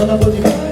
Manda a mão de mim.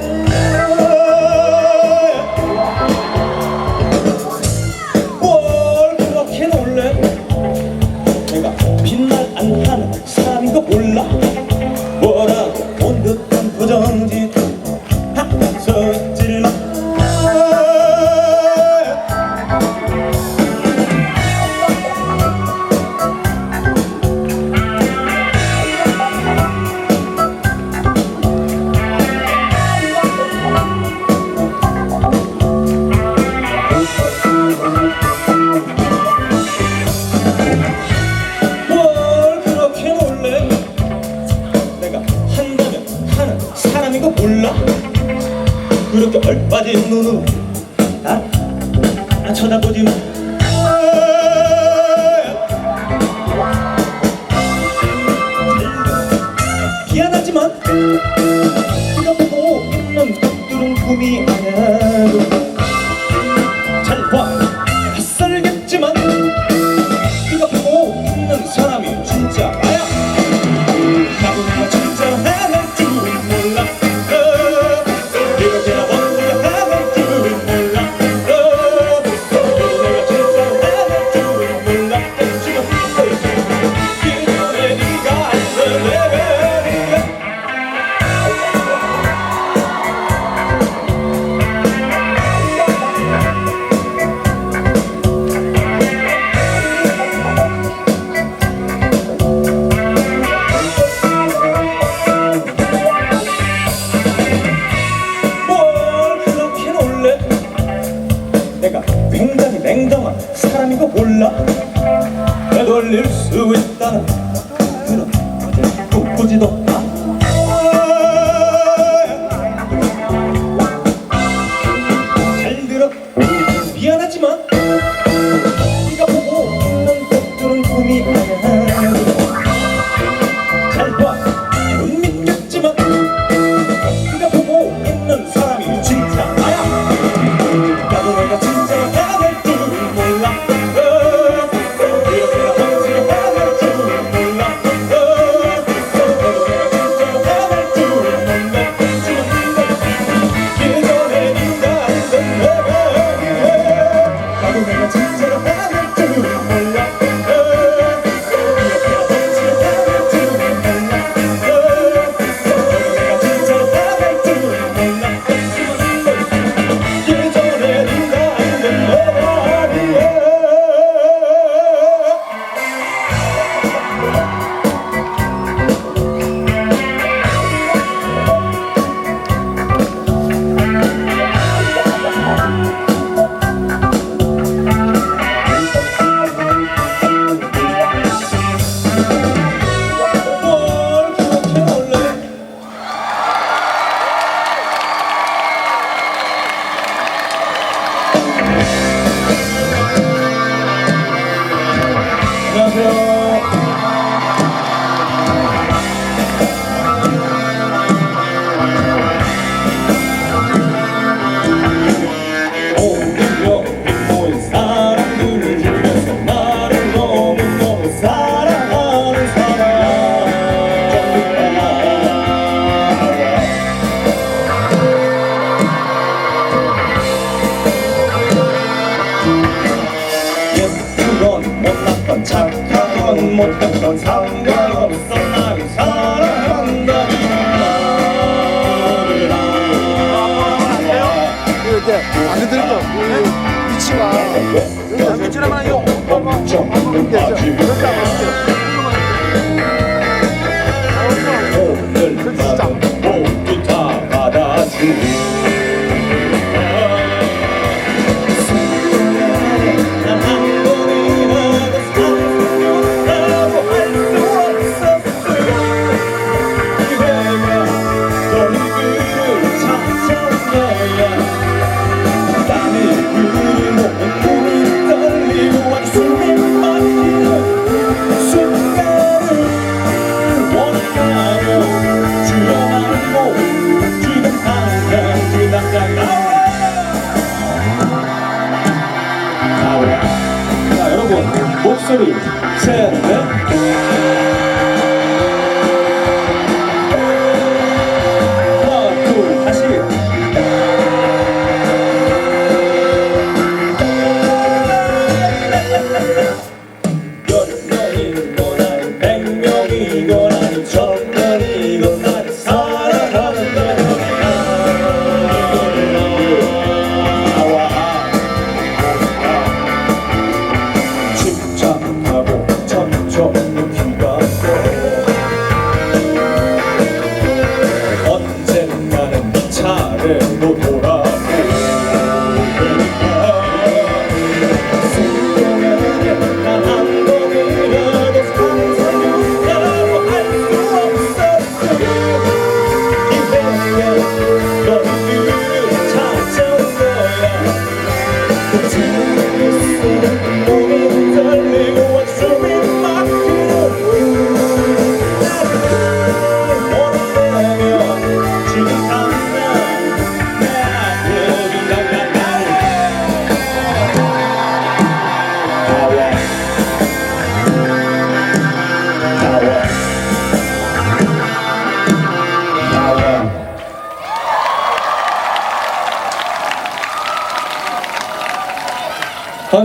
거 몰라? 그렇게 얼빠진 눈으로. 나, 아, 쳐다보지 마. 미안하지만 네가 보고 웃는 것들은 꿈이 아니야. 사랑인 거 몰라? 되돌릴 수 있다는 그런 꿈꾸지도. 네. 안 되더라고요. 네? 위치가. 여기 위치라면 이거 엄마, 엄마, 되죠. 이렇게 하면 안 돼요. 그렇지, 진짜. 목소리 셋넷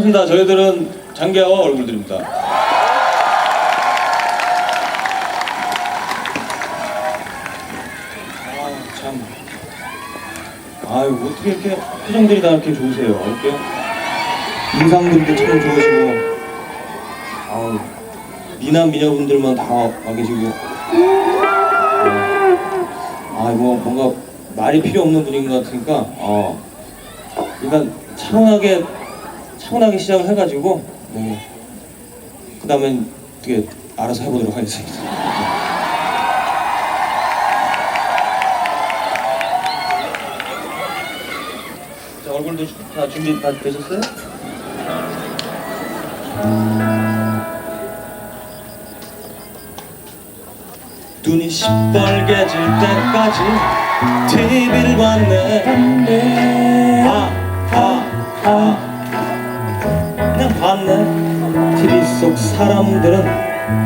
반갑습니다. 저희들은 장기하와 얼굴들입니다. 아, 참. 아유, 어떻게 이렇게 표정들이 다 이렇게 좋으세요? 이렇게 인상들도 참 좋으시고. 아우, 미남 미녀분들만 다 와 계시고. 아, 이거 뭔가 말이 필요 없는 분인 것 같으니까, 어, 일단 차분하게, 차분하게 시작을 해가지고, 네. 그 다음엔 어떻게 알아서 해보도록 하겠습니다. 자, 얼굴도 다 준비 다 되셨어요? 눈이 시뻘개질 때까지 TV를 봤네 아, 아, 아 봤네 TV 속 사람들은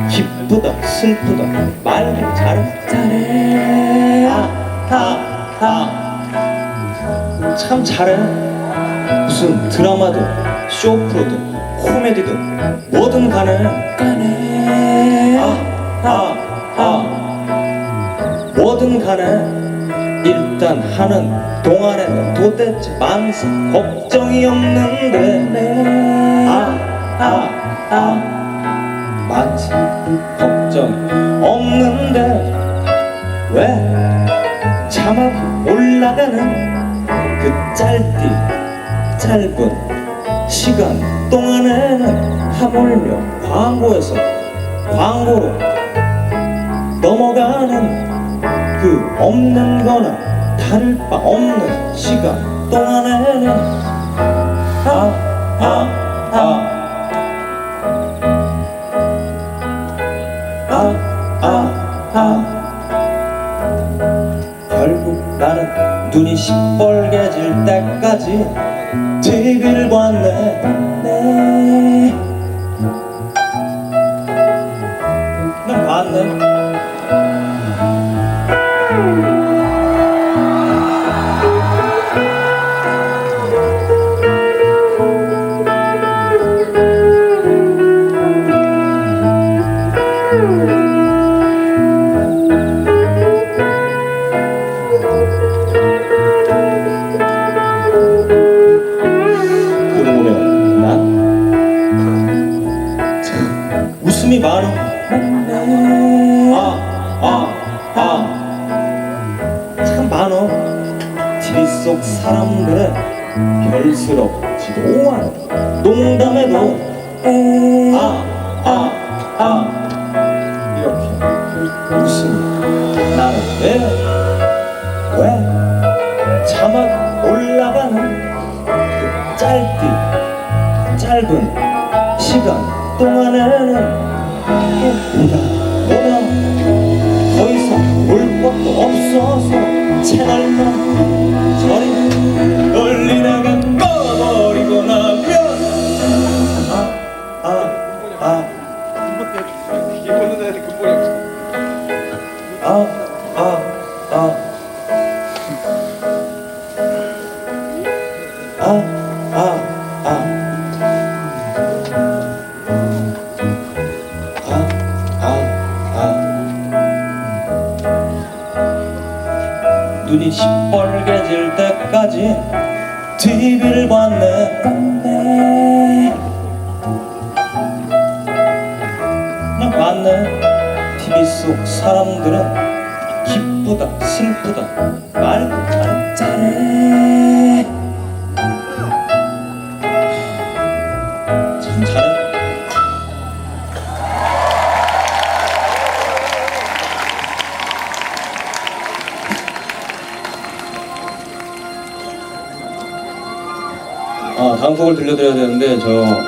기쁘다 슬프다 말도 잘해 잘해 아, 아, 아. 참 잘해 무슨 드라마든 쇼프로든 코미디든 뭐든 간에 간에 아, 아, 아. 뭐든 간에 일단 하는 동안에는 도대체 만사 걱정이 없는데 아, 아, 아. 만사 걱정이 없는데 왜 자막이 올라가는 그 짧디 짧은 시간 동안에는 하물며 광고에서 광고로 넘어가는 그 없는 거나 다를 바 없는 시간 동안에는 아, 아, 별스럽지도 않아 농담해도 아, 아, 아. 이렇게 웃음이 나는 왜, 왜 자막 올라가는 그 짧디 짧은 시간 동안에는 뭐다 뭐다 더 이상 볼 것도 없어서 채널만 저리 눈이 시뻘개질 때까지 TV를 봤네. 그냥 봤네. TV 속 사람들은 기쁘다, 슬프다, 말도 곡을 들려드려야 되는데 저